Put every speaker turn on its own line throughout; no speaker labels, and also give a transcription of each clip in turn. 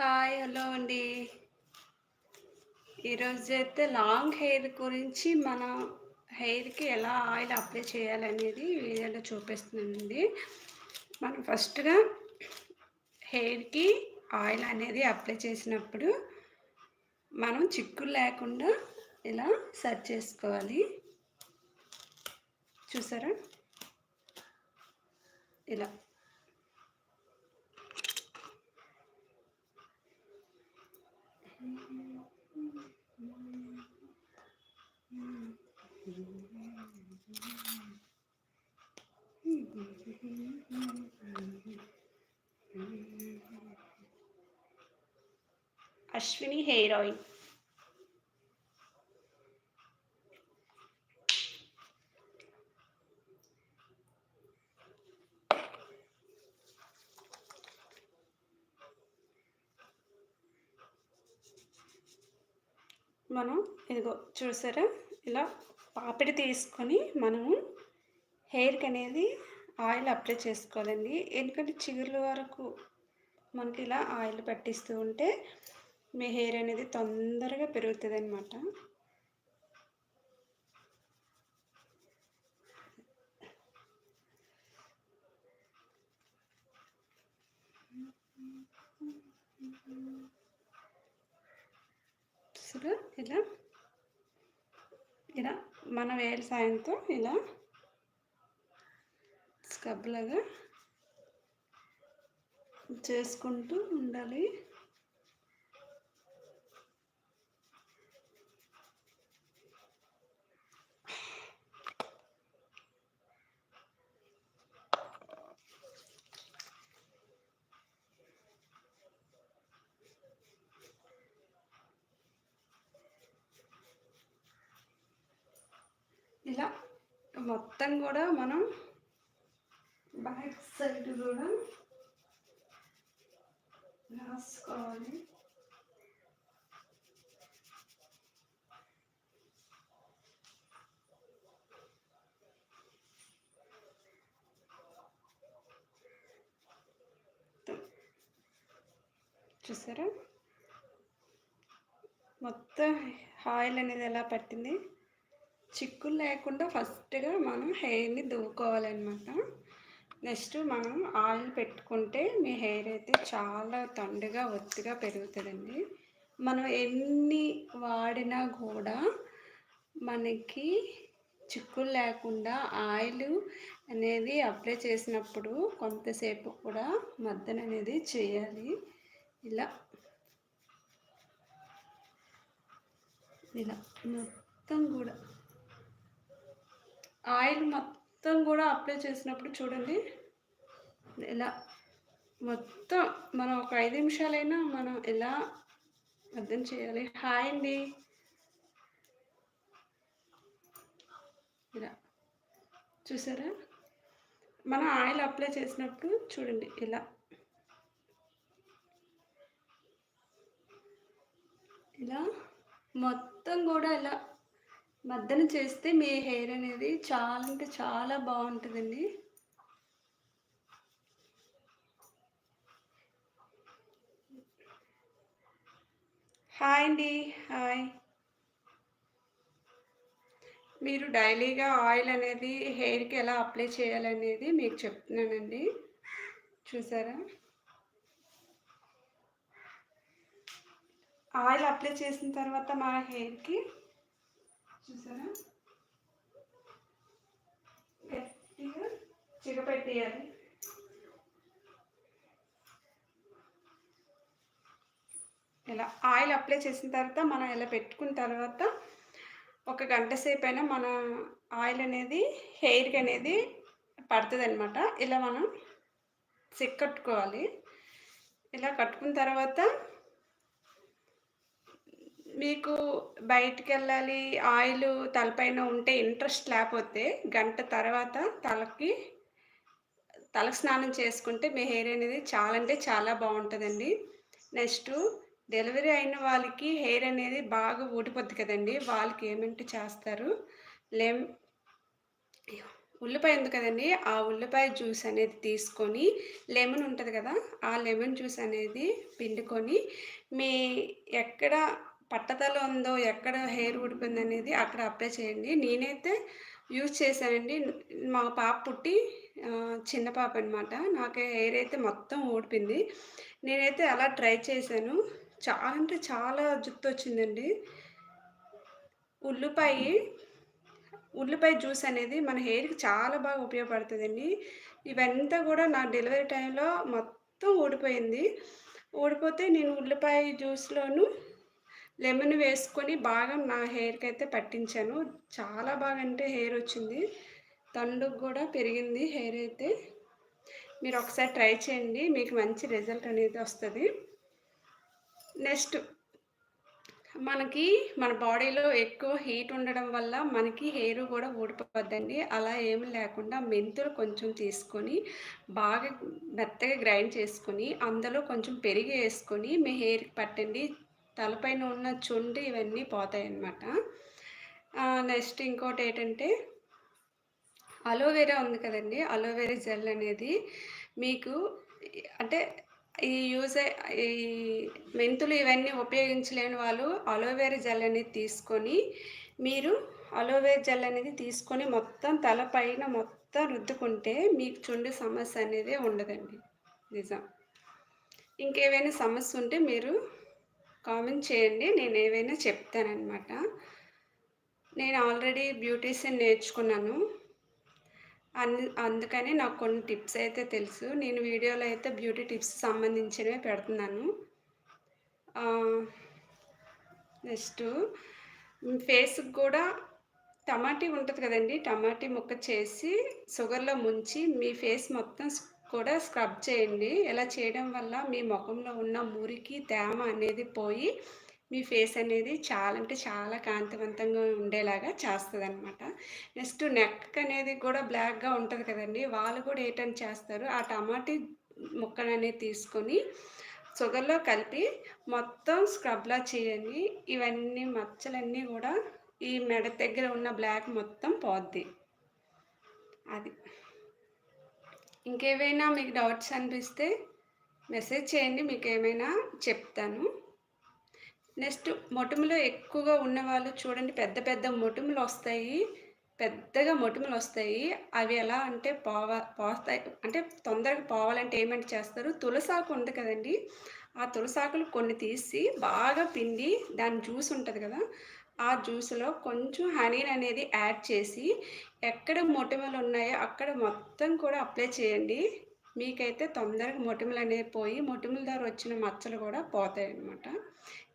Hi hello అండి. ఈరోజు అయితే లాంగ్ హెయిర్ గురించి మన హెయిర్కి ఎలా ఆయిల్ అప్లై చేయాలనేది వీడియోలో చూపిస్తున్నానండి. మనం ఫస్ట్గా హెయిర్కి ఆయిల్ అనేది అప్లై చేసినప్పుడు మనం చిక్కులు లేకుండా ఇలా సెట్ చేసుకోవాలి. చూసారా? ఇలా. అశ్విని హెయిర్ ఆయిల్ మనం ఇదిగో చూసారా? ఇలా పాపిడి తీసుకొని మనము హెయిర్కి అనేది ఆయిల్ అప్లై చేసుకోవాలండి. ఎందుకంటే చిగుర్ల వరకు మనకి ఇలా ఆయిల్ పట్టిస్తూ ఉంటే మీ హెయిర్ అనేది తొందరగా పెరుగుతుంది అనమాట అసలు ఇలా ఇలా మన వేలు సాయంతో ఇలా స్కబ్లాగా చేసుకుంటూ ఉండాలి. ఇలా మొత్తం కూడా మనం బ్యాక్ సైడ్ కూడా రాసుకోవాలి. చూసారా? మొత్తం ఆయిల్ అనేది ఎలా పట్టింది? చిక్కులు లేకుండా ఫస్ట్గా మనం హెయిర్ని దువ్వుకోవాలన్నమాట. నెక్స్ట్ మనం ఆయిల్ పెట్టుకుంటే మీ హెయిర్ అయితే చాలా తండుగా ఒత్తిగా పెరుగుతుందండి. మనం ఎన్ని వాడినా కూడా మనకి చిక్కులు లేకుండా ఆయిల్ అనేది అప్లై చేసినప్పుడు కొంతసేపు కూడా మద్దన అనేది చేయాలి. ఇలా. ఇలా. మొత్తం కూడా. ఆయిల్ మొత్తం కూడా అప్లై చేసినప్పుడు చూడండి. ఎలా మొత్తం మనం ఒక ఐదు నిమిషాలైనా మనం ఎలా అర్థం చేయాలి? హాయ్ అండి. ఇలా చూసారా? మనం ఆయిల్ అప్లై చేసినప్పుడు చూడండి ఇలా ఇలా మొత్తం కూడా ఇలా మద్దన చేస్తే మీ హెయిర్ అనేది చాలా అంటే చాలా బాగుంటుందండి. హాయ్ అండి హాయ్. మీరు డైలీగా ఆయిల్ అనేది హెయిర్కి ఎలా అప్లై చేయాలనేది మీకు చెప్తున్నానండి. చూసారా? ఆయిల్ అప్లై చేసిన తర్వాత మా హెయిర్కి చూసారా? గట్టిగా చిగపెట్టేయాలి ఇలా ఆయిల్ అప్లై చేసిన తర్వాత మనం ఇలా పెట్టుకున్న తర్వాత ఒక గంట సేపు అయినా మన ఆయిల్ అనేది హెయిర్కి అనేది పడుతుంది అనమాట ఇలా మనం కట్టుకోవాలి. ఇలా కట్టుకున్న తర్వాత మీకు బయటికి వెళ్ళాలి ఆయిల్ తలపైన ఉంటే ఇంట్రెస్ట్ లేకపోతే గంట తర్వాత తలకి తలకు స్నానం చేసుకుంటే మీ హెయిర్ అనేది చాలా అంటే చాలా బాగుంటుందండి నెక్స్ట్ డెలివరీ అయిన వాళ్ళకి హెయిర్ అనేది బాగా ఊడిపోద్ది కదండి వాళ్ళకి ఏమంటే చేస్తారు లెమ్ ఉల్లిపాయ ఉంది కదండి ఆ ఉల్లిపాయ జ్యూస్ అనేది తీసుకొని, లెమన్ ఉంటుంది కదా! ఆ లెమన్ జ్యూస్ అనేది పిండుకొని, మీ ఎక్కడ పట్టతల ఉందో, ఎక్కడ హెయిర్ ఊడిపోయింది అనేది అక్కడ అప్లై చేయండి. నేనైతే యూజ్ చేశానండి. మా పాప పుట్టి చిన్న పాప అనమాట. నాకు హెయిర్ అయితే మొత్తం ఊడిపోయింది. నేనైతే అలా ట్రై చేశాను. చాలా అంటే చాలా జుత్తు వచ్చిందండి ఉల్లిపాయ ఉల్లిపాయ జ్యూస్ అనేది మన హెయిర్‌కి చాలా బాగా ఉపయోగపడుతుందండి ఇవంతా కూడా నా డెలివరీ టైంలో మొత్తం ఊడిపోయింది. ఊడిపోతే నేను ఉల్లిపాయ జ్యూస్‌లోను లెమన్ వేసుకొని బాగా నా హెయిర్కి అయితే పట్టించాను. చాలా బాగా అంటే హెయిర్ వచ్చింది. తండుకు కూడా పెరిగింది హెయిర్ అయితే. మీరు ఒకసారి ట్రై చేయండి. మీకు మంచి రిజల్ట్ అనేది వస్తుంది నెక్స్ట్ మనకి మన బాడీలో ఎక్కువ హీట్ ఉండడం వల్ల మనకి హెయిర్ కూడా ఊడిపోద్దండి. అలా ఏమి లేకుండా మెంతులు కొంచెం తీసుకొని, బాగా మెత్తగా గ్రైండ్ చేసుకొని, అందులో కొంచెం పెరిగి వేసుకొని మీ హెయిర్‌కి పట్టండి. తలపైన ఉన్న చుండ్రి ఇవన్నీ పోతాయన్నమాట. నెక్స్ట్ నెక్స్ట్ ఏంటంటే అలోవెరా ఉంది కదండి అలోవెరా జెల్ అనేది మీకు అంటే ఈ యూజ్ ఈ మెంతులు ఇవన్నీ ఉపయోగించలేని వాళ్ళు అలోవెరా జెల్ అనేది తీసుకొని, మీరు అలోవెరా జెల్ అనేది తీసుకొని మొత్తం తలపైన మొత్తం రుద్దుకుంటే మీకు చుండు సమస్య అనేది ఉండదండి. నిజం. ఇంకేవైనా సమస్య ఉంటే మీరు కామెంట్ చేయండి. నేను ఏవైనా చెప్తాననమాట. నేను ఆల్రెడీ బ్యూటీషియన్ నేర్చుకున్నాను. అన్ అందుకని నాకు కొన్ని టిప్స్ అయితే తెలుసు. నేను వీడియోలో అయితే బ్యూటీ టిప్స్ సంబంధించినవి పెడుతున్నాను. నెక్స్ట్ ఫేస్‌కి కూడా టమాటీ ఉంటుంది కదండి టమాటీ ముక్క చేసి షుగర్‌లో ముంచి మీ ఫేస్ మొత్తం కూడా స్క్రబ్ చేయండి. ఇలా చేయడం వల్ల మీ ముఖంలో ఉన్న మురికి, తేమ అనేది పోయి మీ ఫేస్ అనేది చాలా అంటే చాలా కాంతివంతంగా ఉండేలాగా చేస్తుంది అనమాట నెక్స్ట్ నెక్ అనేది కూడా బ్లాక్‌గా ఉంటుంది కదండి వాళ్ళు కూడా ఏటని చేస్తారు, ఆ టమాటీ ముక్కననేది తీసుకొని షుగర్‌లో కలిపి మొత్తం స్క్రబ్‌లా చేయండి. ఇవన్నీ మచ్చలన్నీ కూడా ఈ మెడ దగ్గర ఉన్న బ్లాక్ మొత్తం పోద్ది. అది. ఇంకేవైనా మీకు డౌట్స్ అనిపిస్తే మెసేజ్ చేయండి. మీకు ఏమైనా చెప్తాను. నెక్స్ట్ మొటిమలు ఎక్కువగా ఉన్నవాళ్ళు చూడండి పెద్ద పెద్ద మొటిమలొస్తాయి. పెద్దగా మొటిమలొస్తాయి. అవి ఎలా అంటే పోవ పోస్తాయి అంటే తొందరగా పోవాలంటే ఏమంటే చేస్తారు, తులసాకు ఉంది కదండీ! ఆ తులసాకులు కొన్ని తీసి బాగా పిండి దాని జ్యూస్ ఉంటుంది కదా! ఆ జ్యూస్‌లో కొంచెం హనీననేది యాడ్ చేసి, ఎక్కడ మొటిమలున్నాయో అక్కడ మొత్తం కూడా అప్లై చేయండి. మీకైతే తొందరగా మొటిమలు అనేవి పోయి, మొటిమల ద్వారా వచ్చిన మచ్చలు కూడా పోతాయన్నమాట.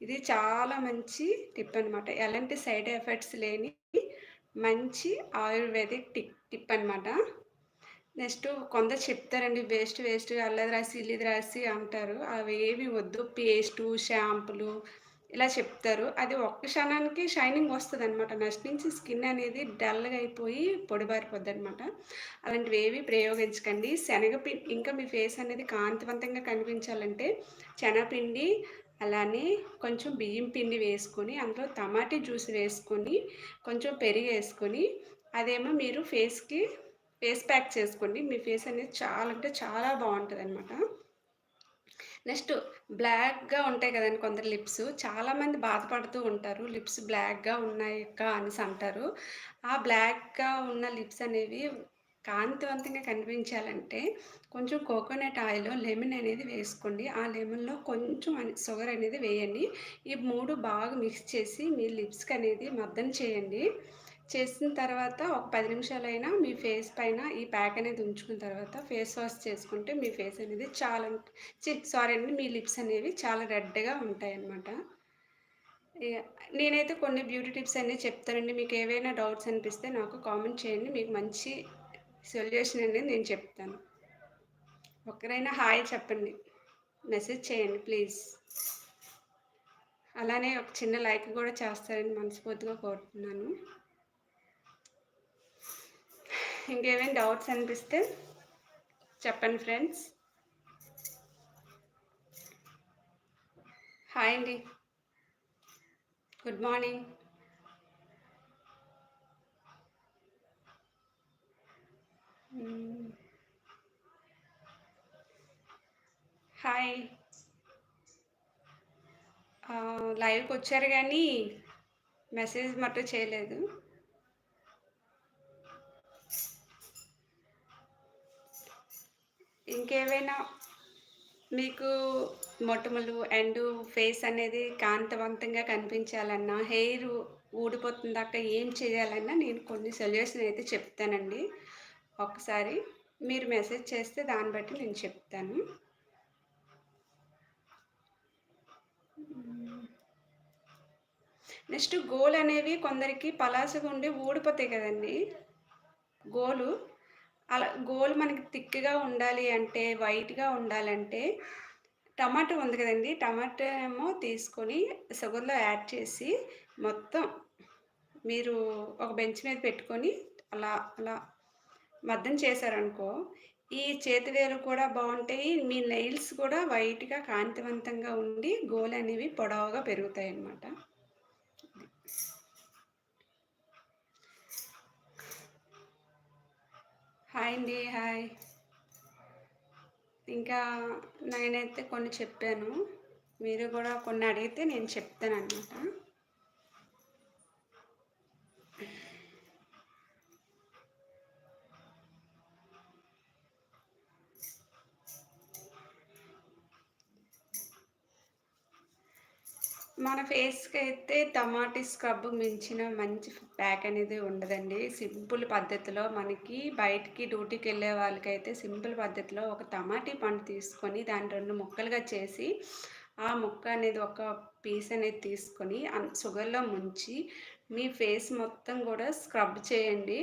ఇది చాలా మంచి టిప్ అనమాట. ఎలాంటి సైడ్ ఎఫెక్ట్స్ లేని మంచి ఆయుర్వేదిక్ టిప్ టిప్ అనమాట. నెక్స్ట్ కొందరు చెప్తారండి వేస్ట్ వేస్ట్ అల్లది రాసి, ఇల్లిది రాసి అంటారు. అవి ఏమి వద్దు. పేస్టు, షాంపులు ఇలా చెప్తారు. అది ఒక్క క్షణానికి షైనింగ్ వస్తదనమాట. నెక్స్ట్ నుంచి స్కిన్ అనేది డల్‌గా అయిపోయి పొడిబారిపోతుందనమాట అలాంటివి ఏవి ప్రయోగించకండి. శనగపిండి ఇంకా మీ ఫేస్ అనేది కాంతివంతంగా కనిపించాలంటే శనగపిండి, అలానే కొంచెం బియ్యం పిండి వేసుకొని, అందులో టమాటీ జ్యూస్ వేసుకొని, కొంచెం పెరుగేసుకొని, అదేమో మీరు ఫేస్‌కి ఫేస్ ప్యాక్ చేసుకోండి. మీ ఫేస్ అనేది చాలా అంటే చాలా బాగుంటుంది అనమాట నెక్స్ట్ బ్లాక్‌గా ఉంటాయి కదండి కొందరు లిప్స్. చాలామంది బాధపడుతూ ఉంటారు. లిప్స్ బ్లాక్‌గా ఉన్నాయక్క అనేసి అంటారు. ఆ బ్లాక్‌గా ఉన్న లిప్స్ అనేవి కాంతివంతంగా కనిపించాలంటే కొంచెం కోకోనట్ ఆయిల్, లెమన్ అనేది వేసుకోండి. ఆ లెమన్‌లో కొంచెం షుగర్ అనేది వేయండి. ఈ మూడు బాగా మిక్స్ చేసి మీ లిప్స్‌కి అనేది మర్దన చేయండి. చేసిన తర్వాత ఒక పది నిమిషాలైనా మీ ఫేస్ పైన ఈ ప్యాక్ అనేది ఉంచుకున్న తర్వాత ఫేస్ వాష్ చేసుకుంటే మీ ఫేస్ అనేది చాలా సారీ అండి. మీ లిప్స్ అనేవి చాలా రెడ్‌గా ఉంటాయన్నమాట. ఇగ నేనైతే కొన్ని బ్యూటీ టిప్స్ అన్నీ చెప్తానండి. మీకు ఏవైనా డౌట్స్ అనిపిస్తే నాకు కామెంట్ చేయండి. మీకు మంచి సొల్యూషన్ అనేది నేను చెప్తాను. ఒక్కరైనా హాయ్ చెప్పండి. మెసేజ్ చేయండి ప్లీజ్. అలానే ఒక చిన్న లైక్ కూడా చేస్తారని మనస్ఫూర్తిగా కోరుతున్నాను. ఇంకేమైనా డౌట్స్ అనిపిస్తే చెప్పండి ఫ్రెండ్స్. హాయ్ అండి. Good morning. హాయ్. లైవ్కి వచ్చారు కానీ మెసేజ్ మట్టు చేయలేదు. ఇంకేవైనా మీకు మొటిమలు అండ్ ఫేస్ అనేది కాంతివంతంగా కనిపించాలన్నా, హెయిర్ ఊడిపోతుందాక ఏం చేయాలన్నా నేను కొన్ని సొల్యూషన్ అయితే చెప్తానండి. ఒకసారి మీరు మెసేజ్ చేస్తే దాన్ని బట్టి నేను చెప్తాను. నెక్స్ట్ గోల్ అనేవి కొందరికి పలాసగుండి ఊడిపోతాయి కదండీ! గోలు. అలా గోలు మనకి థిక్‌గా ఉండాలి అంటే, వైట్‌గా ఉండాలంటే, టమాటా ఉంది కదండీ! టమాటా ఏమో తీసుకొని షుగర్‌లో యాడ్ చేసి మొత్తం మీరు ఒక బెంచ్ మీద పెట్టుకొని అలా అలా మద్దం చేశారనుకో, ఈ చేతి కూడా బాగుంటాయి మీ నెయిల్స్ కూడా వైట్‌గా కాంతివంతంగా ఉండి గోలనేవి పొడవుగా పెరుగుతాయి అన్నమాట హాయ్ అండి. హాయ్. ఇంకా నేనైతే కొన్ని చెప్పాను. మీరు కూడా కొన్ని అడిగితే నేను చెప్తాననమాట. మన ఫేస్కి అయితే టమాటీ స్క్రబ్ మించిన మంచి ప్యాక్ అనేది ఉండదండి. సింపుల్ పద్ధతిలో మనకి బయటికి డ్యూటీకి వెళ్ళే వాళ్ళకైతే సింపుల్ పద్ధతిలో ఒక టమాటీ పండు తీసుకొని దాన్ని రెండు ముక్కలుగా చేసి, ఆ ముక్క అనేది ఒక పీస్ అనేది తీసుకొని షుగర్‌లో ముంచి మీ ఫేస్ మొత్తం కూడా స్క్రబ్ చేయండి.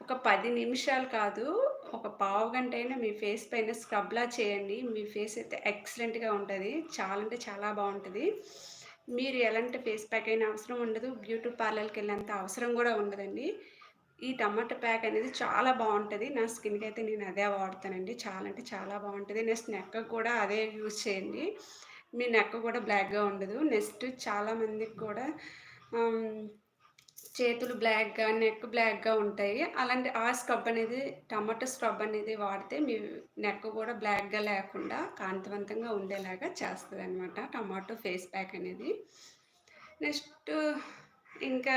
ఒక పది నిమిషాలు కాదు, ఒక పావుగంటైనా మీ ఫేస్ పైన స్క్రబ్‌లా చేయండి. మీ ఫేస్ అయితే ఎక్సలెంట్‌గా ఉంటుంది చాలా అంటే చాలా బాగుంటుంది మీరు ఎలాంటి ఫేస్ ప్యాక్ అయినా అవసరం ఉండదు. బ్యూటీ పార్లర్కి వెళ్ళేంత అవసరం కూడా ఉండదండి. ఈ టమాటా ప్యాక్ అనేది చాలా బాగుంటుంది నా స్కిన్కి అయితే నేను అదే వాడతానండి. చాలా అంటే చాలా బాగుంటుంది నెక్స్ట్ నెక్క కూడా అదే యూజ్ చేయండి. మీ నెక్ కూడా బ్లాక్‌గా ఉండదు. నెక్స్ట్ చాలా మందికి కూడా చేతులు బ్లాక్‌గా, నెక్ బ్లాక్‌గా ఉంటాయి. అలాంటి ఆ స్క్రబ్ అనేది టమాటో స్క్రబ్ అనేది వాడితే మీ నెక్ కూడా బ్లాక్‌గా లేకుండా కాంతివంతంగా ఉండేలాగా చేస్తదనమాట. టమాటో ఫేస్ ప్యాక్ అనేది. నెక్స్ట్ ఇంకా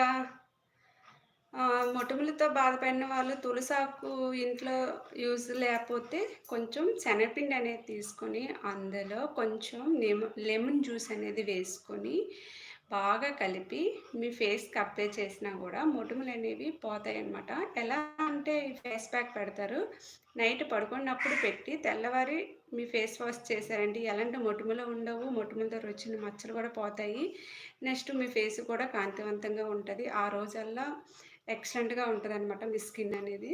మొటిములతో బాధపడిన వాళ్ళు తులసాకు ఇంట్లో యూజ్ లేకపోతే కొంచెం శనగపిండి అనేది తీసుకొని, అందులో కొంచెం లెమ లెమన్ జ్యూస్ అనేది వేసుకొని, బాగా కలిపి మీ ఫేస్‌కి అప్లై చేసినా కూడా మొటుములు అనేవి పోతాయి అన్నమాట ఎలా అంటే ఫేస్ ప్యాక్ పెడతారు. నైట్ పడుకున్నప్పుడు పెట్టి తెల్లవారి మీ ఫేస్ వాష్ చేశారండి ఎలాంటి మొటిమలు ఉండవు. మొటిమలతో వచ్చిన మచ్చలు కూడా పోతాయి. నెక్స్ట్ మీ ఫేస్ కూడా కాంతివంతంగా ఉంటుంది ఆ రోజల్లా ఎక్సలెంట్‌గా ఉంటుంది అనమాట మీ స్కిన్ అనేది.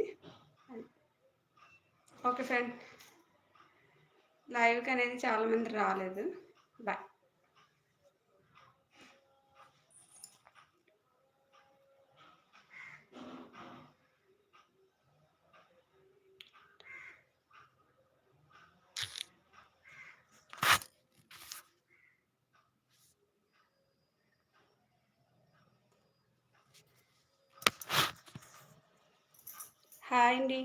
Okay friend. లైవ్కి అనేది చాలామంది రాలేదు. బాయ్. హాయ్ అండి.